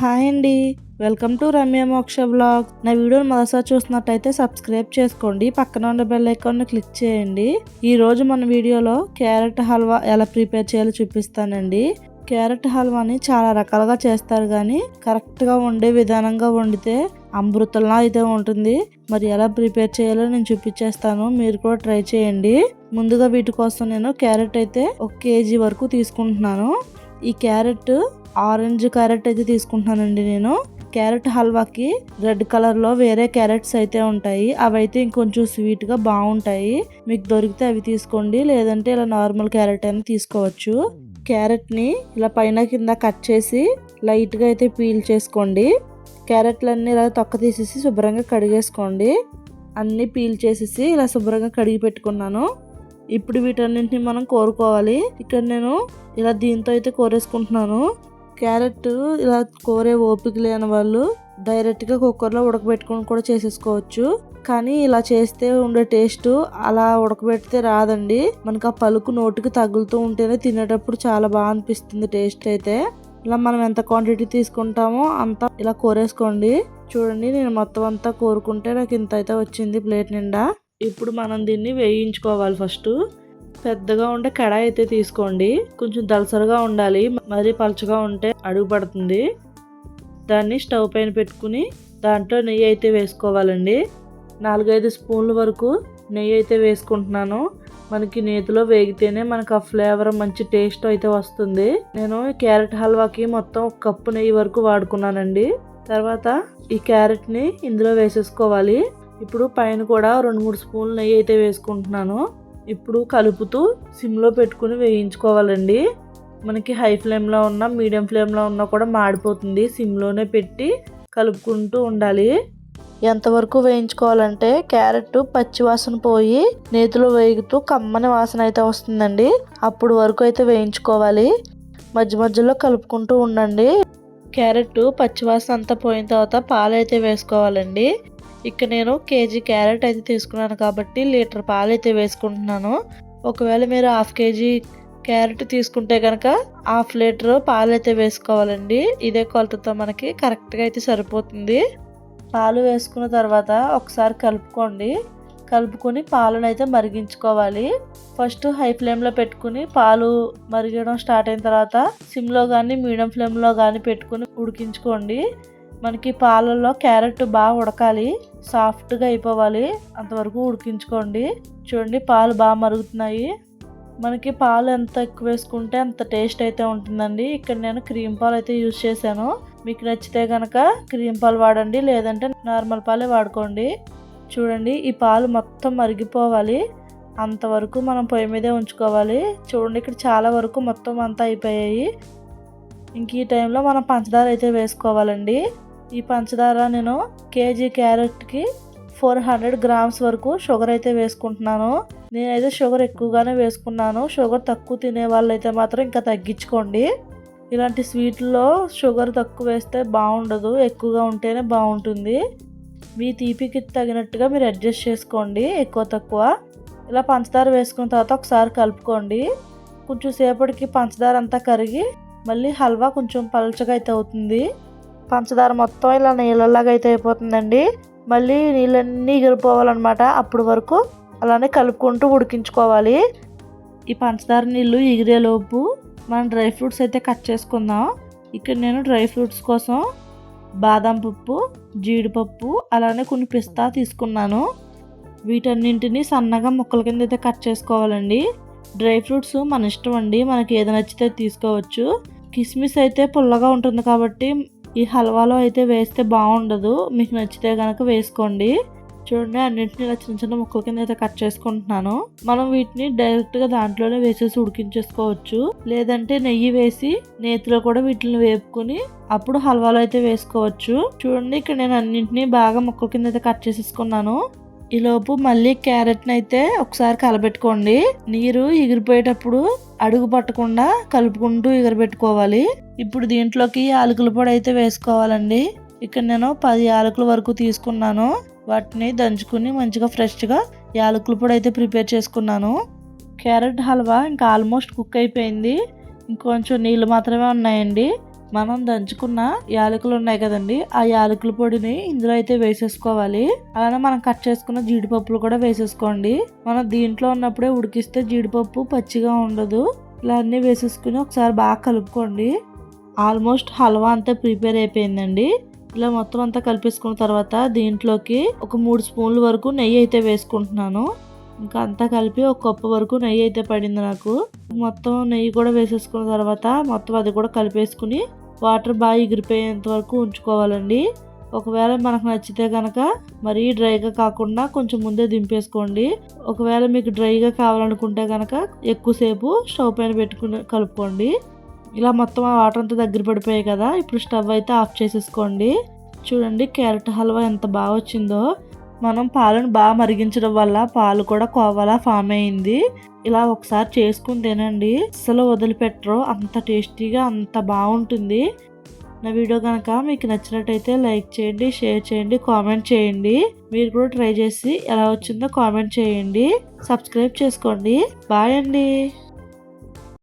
Hi అండి. Welcome to Ramya మోక్ష blog నా వీడియోని మొదటిసారి చూసినట్టయితే సబ్స్క్రైబ్ చేసుకోండి. పక్కన ఉన్న బెల్ ఐకాన్ క్లిక్ చేయండి. ఈ రోజు మన వీడియోలో క్యారెట్ హల్వా ఎలా ప్రిపేర్ చేయాలో చూపిస్తానండి. క్యారెట్ హల్వాని చాలా రకాలుగా చేస్తారు కానీ కరెక్ట్గా వండే విధానంగా వండితే అమృతంలా అయితే ఉంటుంది. మరి ఎలా ప్రిపేర్ చేయాలో నేను చూపించేస్తాను. మీరు కూడా ట్రై చేయండి. ముందుగా వీటి కోసం నేను క్యారెట్ అయితే ఒక కేజీ వరకు తీసుకుంటున్నాను. ఈ క్యారెట్ ఆరెంజ్ క్యారెట్ అయితే తీసుకుంటున్నానండి నేను. క్యారెట్ హల్వాకి రెడ్ కలర్లో వేరే క్యారెట్స్ అయితే ఉంటాయి. అవి అయితే ఇంకొంచెం స్వీట్గా బాగుంటాయి. మీకు దొరికితే అవి తీసుకోండి. లేదంటే ఇలా నార్మల్ క్యారెట్ అయినా తీసుకోవచ్చు. క్యారెట్ని ఇలా పైన కింద కట్ చేసి లైట్గా అయితే పీల్ చేసుకోండి. క్యారెట్లన్నీ ఇలా తొక్క తీసేసి శుభ్రంగా కడిగేసుకోండి. అన్నీ పీల్ చేసేసి ఇలా శుభ్రంగా కడిగి పెట్టుకున్నాను. ఇప్పుడు వీటన్నింటిని మనం కోరుకోవాలి. ఇక్కడ నేను ఇలా దీంతో అయితే కోరేసుకుంటున్నాను. క్యారెట్ ఇలా కోరే ఓపిక లేని వాళ్ళు డైరెక్ట్గా కుక్కర్లో ఉడకబెట్టుకొని కూడా చేసేసుకోవచ్చు. కానీ ఇలా చేస్తే ఉండే టేస్ట్ అలా ఉడకబెడితే రాదండి. మనకు ఆ పలుకు నోటికి తగులుతూ ఉంటేనే తినేటప్పుడు చాలా బాగా అనిపిస్తుంది టేస్ట్ అయితే. ఇలా మనం ఎంత క్వాంటిటీ తీసుకుంటామో అంత ఇలా కోరేసుకోండి. చూడండి నేను మొత్తం అంతా కోరుకుంటే నాకు ఇంత అయితే వచ్చింది ప్లేట్ నిండా. ఇప్పుడు మనం దీన్ని వేయించుకోవాలి ఫస్ట్ పెద్దగా ఉండే కడాయి అయితే తీసుకోండి. కొంచెం దలసరగా ఉండాలి. మరీ పలుచగా ఉంటే అడుగు పడుతుంది. దాన్ని స్టవ్ పైన పెట్టుకుని దాంట్లో నెయ్యి అయితే వేసుకోవాలండి. నాలుగైదు స్పూన్ల వరకు నెయ్యి అయితే వేసుకుంటున్నాను. మనకి నేతిలో వేగితేనే మనకు ఆ ఫ్లేవర్ మంచి టేస్ట్ అయితే వస్తుంది. నేను క్యారెట్ హల్వాకి మొత్తం ఒక కప్పు నెయ్యి వరకు వాడుకున్నానండి. తర్వాత ఈ క్యారెట్ని ఇందులో వేసేసుకోవాలి. ఇప్పుడు పైన కూడా రెండు మూడు స్పూన్లు నెయ్యి అయితే వేసుకుంటున్నాను. ఇప్పుడు కలుపుతూ సిమ్లో పెట్టుకుని వేయించుకోవాలండి. మనకి హై ఫ్లేమ్లో ఉన్న మీడియం ఫ్లేమ్లో ఉన్నా కూడా మాడిపోతుంది. సిమ్లోనే పెట్టి కలుపుకుంటూ ఉండాలి. ఎంతవరకు వేయించుకోవాలంటే క్యారెట్ పచ్చి వాసన పోయి నేతిలో వేగుతూ కమ్మని వాసన అయితే వస్తుందండి. అప్పుడు వరకు అయితే వేయించుకోవాలి. మధ్య మధ్యలో కలుపుకుంటూ ఉండండి. క్యారెట్ పచ్చివాసన అంతా పోయిన తర్వాత పాలు అయితే వేసుకోవాలండి. ఇక్కడ నేను కేజీ క్యారెట్ అయితే తీసుకున్నాను కాబట్టి లీటర్ పాలు అయితే వేసుకుంటున్నాను. ఒకవేళ మీరు హాఫ్ కేజీ క్యారెట్ తీసుకుంటే కనుక హాఫ్ లీటర్ పాలు అయితే వేసుకోవాలండి. ఇదే కొలతతో మనకి కరెక్ట్గా అయితే సరిపోతుంది. పాలు వేసుకున్న తర్వాత ఒకసారి కలుపుకోండి. కలుపుకొని పాలను అయితే మరిగించుకోవాలి. ఫస్ట్ హై ఫ్లేమ్లో పెట్టుకుని పాలు మరిగడం స్టార్ట్ అయిన తర్వాత సిమ్లో కానీ మీడియం ఫ్లేమ్లో కానీ పెట్టుకుని ఉడికించుకోండి. మనకి పాలల్లో క్యారెట్ బాగా ఉడకాలి. సాఫ్ట్గా అయిపోవాలి. అంతవరకు ఉడికించుకోండి. చూడండి పాలు బాగా మరుగుతున్నాయి. మనకి పాలు ఎంత ఎక్కువ వేసుకుంటే అంత టేస్ట్ అయితే ఉంటుందండి. ఇక్కడ నేను క్రీమ్ పాలు అయితే యూజ్ చేశాను. మీకు నచ్చితే కనుక క్రీమ్ పాలు వాడండి. లేదంటే నార్మల్ పాలే వాడుకోండి. చూడండి ఈ పాలు మొత్తం మరిగిపోవాలి. అంతవరకు మనం పొయ్యి మీదే ఉంచుకోవాలి. చూడండి ఇక్కడ చాలా వరకు మొత్తం అంతా అయిపోయాయి. ఇంక ఈ టైంలో మనం పంచదార అయితే వేసుకోవాలండి. ఈ పంచదార నేను కేజీ క్యారెట్కి ఫోర్ హండ్రెడ్ గ్రామ్స్ వరకు షుగర్ అయితే వేసుకుంటున్నాను. నేనైతే షుగర్ ఎక్కువగానే వేసుకున్నాను. షుగర్ తక్కువ తినే వాళ్ళు అయితే మాత్రం ఇంకా తగ్గించుకోండి. ఇలాంటి స్వీట్లో షుగర్ తక్కువ వేస్తే బాగుండదు. ఎక్కువగా ఉంటేనే బాగుంటుంది. మీ తీపికి తగినట్టుగా మీరు అడ్జస్ట్ చేసుకోండి. ఎక్కువ తక్కువ. ఇలా పంచదార వేసుకున్న తర్వాత ఒకసారి కలుపుకోండి. కొంచెం సేపటికి పంచదార అంతా కరిగి మళ్ళీ హల్వా కొంచెం పలచగా అయితే అవుతుంది. పంచదార మొత్తం ఇలా నీళ్ళలాగా అయితే అయిపోతుందండి. మళ్ళీ నీళ్ళన్నీ ఎగిరిపోవాలన్నమాట. అప్పటి వరకు అలానే కలుపుకుంటూ ఉడికించుకోవాలి. ఈ పంచదార నీళ్ళు ఎగిరేలోపు మనం డ్రై ఫ్రూట్స్ అయితే కట్ చేసుకుందాం. ఇక్కడ నేను డ్రై ఫ్రూట్స్ కోసం బాదం పప్పు జీడిపప్పు అలానే కొన్ని పిస్తా తీసుకున్నాను. వీటన్నింటినీ సన్నగా ముక్కల కింద అయితే కట్ చేసుకోవాలండి. డ్రై ఫ్రూట్స్ మన ఇష్టం అండి. మనకి ఏది నచ్చితే తీసుకోవచ్చు. కిస్మిస్ అయితే పుల్లగా ఉంటుంది కాబట్టి ఈ హల్వాలో అయితే వేస్తే బాగుండదు. మీకు నచ్చితే కనుక వేసుకోండి. చూడండి అన్నింటిని ఇలా చిన్న చిన్న ముక్కల కింద అయితే కట్ చేసుకుంటున్నాను. మనం వీటిని డైరెక్ట్గా దాంట్లోనే వేసేసి ఉడికించేసుకోవచ్చు. లేదంటే నెయ్యి వేసి నేతిలో కూడా వీటిని వేపుకుని అప్పుడు హల్వాలో అయితే వేసుకోవచ్చు. చూడండి ఇక్కడ నేను అన్నింటినీ బాగా ముక్కల కింద అయితే కట్ చేసేసుకున్నాను. ఈలోపు మళ్ళీ క్యారెట్ని అయితే ఒకసారి కలబెట్టుకోండి. నీరు ఎగిరిపోయేటప్పుడు అడుగు పట్టకుండా కలుపుకుంటూ ఎగరబెట్టుకోవాలి ఇప్పుడు దీంట్లోకి యాలకుల పొడి అయితే వేసుకోవాలండి. ఇక్కడ నేను పది యాలకుల వరకు తీసుకున్నాను. వాటిని దంచుకుని మంచిగా ఫ్రెష్గా యాలకుల పొడి అయితే ప్రిపేర్ చేసుకున్నాను. క్యారెట్ హల్వా ఇంకా ఆల్మోస్ట్ కుక్ అయిపోయింది. ఇంకొంచెం నీళ్ళు మాత్రమే ఉన్నాయండి. మనం దంచుకున్న యాలకులు ఉన్నాయి కదండి ఆ యాలకుల పొడిని ఇందులో అయితే వేసేసుకోవాలి. అలానే మనం కట్ చేసుకున్న జీడిపప్పులు కూడా వేసేసుకోండి. మనం దీంట్లో ఉన్నప్పుడే ఉడికిస్తే జీడిపప్పు పచ్చిగా ఉండదు. ఇలా అన్నీ వేసేసుకుని ఒకసారి బాగా కలుపుకోండి. ఆల్మోస్ట్ హల్వా అంతా ప్రిపేర్ అయిపోయిందండి. ఇలా మొత్తం అంతా కలిపేసుకున్న తర్వాత దీంట్లోకి ఒక మూడు స్పూన్ల వరకు నెయ్యి అయితే వేసుకుంటున్నాను. ఇంకా అంతా కలిపి ఒక కప్పు వరకు నెయ్యి అయితే పడింది నాకు. మొత్తం నెయ్యి కూడా వేసేసుకున్న తర్వాత మొత్తం అది కూడా కలిపేసుకుని వాటర్ బాగా ఎగిరిపోయేంత వరకు ఉంచుకోవాలండి. ఒకవేళ మనకు నచ్చితే కనుక మరీ డ్రైగా కాకుండా కొంచెం ముందే దింపేసుకోండి. ఒకవేళ మీకు డ్రైగా కావాలనుకుంటే కనుక ఎక్కువసేపు స్టవ్ పైన పెట్టుకుని కలుపుకోండి. ఇలా మొత్తం ఆ వాటర్ అంతా దగ్గర పడిపోయాయి కదా ఇప్పుడు స్టవ్ అయితే ఆఫ్ చేసేసుకోండి. చూడండి క్యారెట్ హల్వా ఎంత బాగా వచ్చిందో. మనం పాలను బాగా మరిగించడం వల్ల పాలు కూడా కోవలా ఫామ్ అయింది. ఇలా ఒకసారి చేసుకుని తినండి. అసలు వదిలిపెట్టరు. అంత టేస్టీగా అంత బాగుంటుంది. నా వీడియో కనుక మీకు నచ్చినట్టయితే లైక్ చేయండి షేర్ చేయండి కామెంట్ చేయండి. మీరు కూడా ట్రై చేసి ఎలా వచ్చిందో కామెంట్ చేయండి. సబ్స్క్రైబ్ చేసుకోండి. బాయ్ అండి.